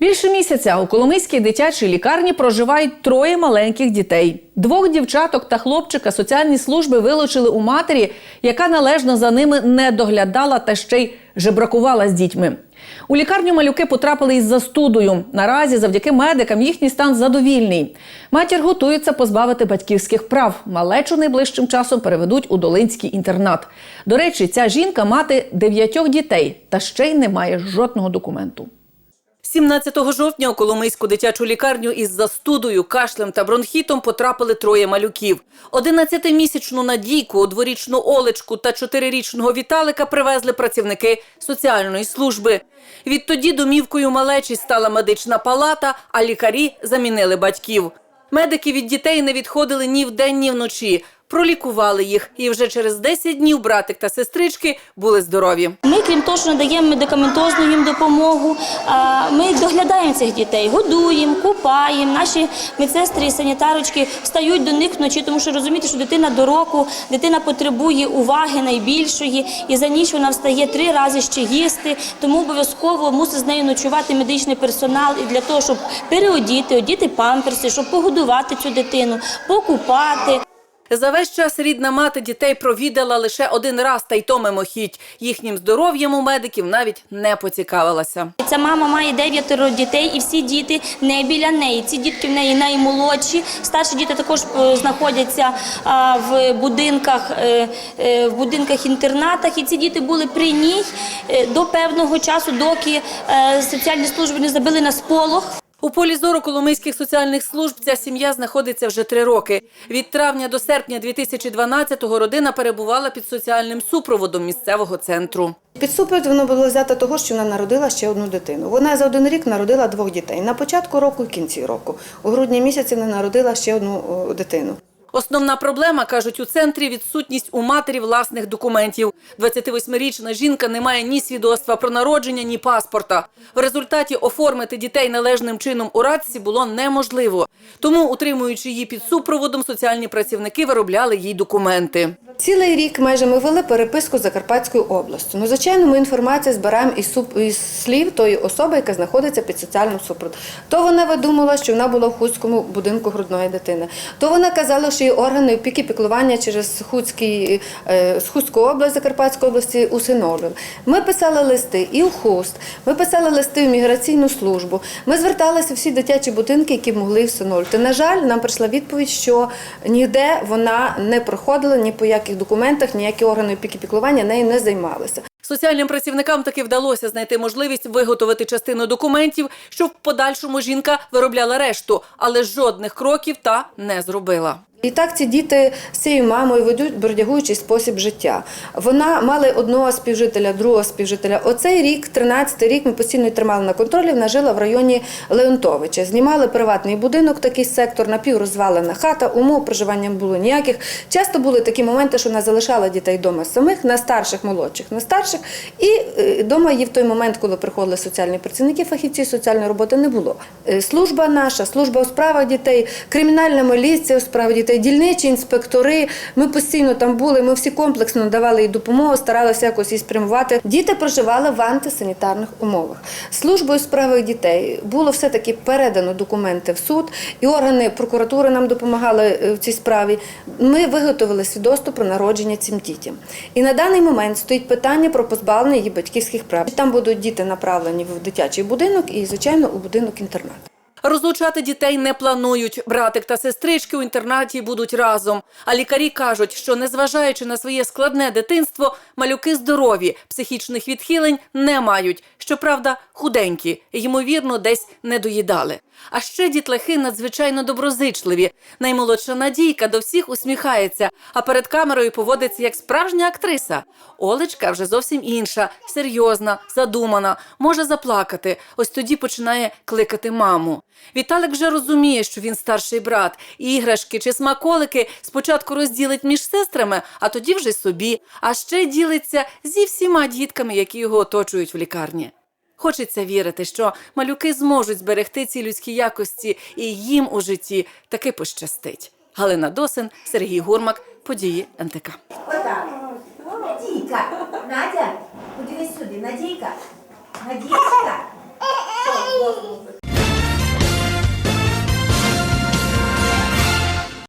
Більше місяця у Коломийській дитячій лікарні проживають троє маленьких дітей. Двох дівчаток та хлопчика соціальні служби вилучили у матері, яка належно за ними не доглядала та ще й жебракувала з дітьми. У лікарню малюки потрапили із застудою. Наразі, завдяки медикам, їхній стан задовільний. Матір готується позбавити батьківських прав. Малечу найближчим часом переведуть у Долинський інтернат. До речі, ця жінка мати дев'ятьох дітей та ще й не має жодного документу. 17 жовтня у Коломийську дитячу лікарню із застудою, кашлем та бронхітом потрапили троє малюків. 11-місячну Надійку, дворічну Олечку та 4-річного Віталика привезли працівники соціальної служби. Відтоді домівкою малечі стала медична палата, а лікарі замінили батьків. Медики від дітей не відходили ні вдень, ні вночі. Пролікували їх, і вже через 10 днів братик та сестрички були здорові. Крім того, що надаємо медикаментозну їм допомогу, ми доглядаємо цих дітей, годуємо, купаємо. Наші медсестри і санітарочки встають до них вночі, тому що розумієте, що дитина до року, дитина потребує уваги найбільшої, і за ніч вона встає три рази ще їсти. Тому обов'язково мусить з нею ночувати медичний персонал і для того, щоб переодіти, одіти памперси, щоб погодувати цю дитину, покупати. За весь час рідна мати дітей провідала лише один раз, та й то мимохідь. Їхнім здоров'ям у медиків навіть не поцікавилася. Ця мама має дев'ятеро дітей, і всі діти не біля неї. Ці дітки в неї наймолодші. Старші діти також е, знаходяться в будинках, е, е, в будинках інтернатах. І ці діти були при ній до певного часу, доки соціальні служби не забили на сполох. У полі зору коломийських соціальних служб ця сім'я знаходиться вже три роки. Від травня до серпня 2012-го родина перебувала під соціальним супроводом місцевого центру. Під супровід воно було взято того, що вона народила ще одну дитину. Вона за один рік народила двох дітей. На початку року і кінці року. У грудні місяці вона народила ще одну дитину. Основна проблема, кажуть у центрі, відсутність у матері власних документів. 28-річна жінка не має ні свідоцтва про народження, ні паспорта. В результаті оформити дітей належним чином у радці було неможливо. Тому, утримуючи її під супроводом, соціальні працівники виробляли їй документи. Цілий рік майже ми вели переписку з Закарпатською областю. Ну, звичайно, ми інформацію збираємо із, суп- із слів тої особи, яка знаходиться під соціальним супроводом. То вона видумала, що вона була в Хуцькому будинку грудної дитини. То вона казала, її органи опіки піклування через Хуцький, е, Хуцьку область Закарпатської області усиновлювали. Ми писали листи і в ХУСТ, ми писали листи в міграційну службу. Ми зверталися у всі дитячі будинки, які могли всиновлювати. На жаль, нам прийшла відповідь, що ніде вона не проходила ні по яких документах, ніякі органи опіки піклування нею не займалися. Соціальним працівникам таки вдалося знайти можливість виготовити частину документів, щоб в подальшому жінка виробляла решту, але жодних кроків та не зробила. І так ці діти з цією мамою ведуть бродягуючий спосіб життя. Вона мала одного співжителя, другого співжителя. Оцей рік, 13-й рік, ми постійно тримали на контролі. Вона жила в районі Леонтовича. Знімали приватний будинок, такий сектор, напіврозвалена хата, умов проживання було ніяких. Часто були такі моменти, що вона залишала дітей вдома самих, на старших, молодших, на старших. І вдома її в той момент, коли приходили соціальні працівники, фахівці соціальної роботи не було. Е, Служба наша, служба у справах дітей, кримінальна міліція у справах дітей, дільничі інспектори. Ми постійно там були. Ми всі комплексно надавали їй допомогу, старалися якось її спрямувати. Діти проживали в антисанітарних умовах. Службою у справах дітей було все таки передано документи в суд, і органи прокуратури нам допомагали е, в цій справі. Ми виготовили свідоцтво про народження цим дітям. І на даний момент стоїть питання про позбавлення її батьківських прав. Там будуть діти направлені в дитячий будинок і, звичайно, у будинок інтернат. Розлучати дітей не планують. Братик та сестрички у інтернаті будуть разом. А лікарі кажуть, що незважаючи на своє складне дитинство, малюки здорові, психічних відхилень не мають. Щоправда, худенькі, ймовірно, десь не доїдали. А ще дітлахи надзвичайно доброзичливі. Наймолодша Надійка до всіх усміхається, а перед камерою поводиться як справжня актриса. Олечка вже зовсім інша, серйозна, задумана, може заплакати. Ось тоді починає кликати маму. Віталик вже розуміє, що він старший брат. Іграшки чи смаколики спочатку розділить між сестрами, а тоді вже собі. А ще ділиться зі всіма дітками, які його оточують в лікарні. Хочеться вірити, що малюки зможуть зберегти ці людські якості, і їм у житті таки пощастить. Галина Досин, Сергій Гурмак, події НТК. Отак. Надійка. Надя, подивись сюди. Надійка. Надійка.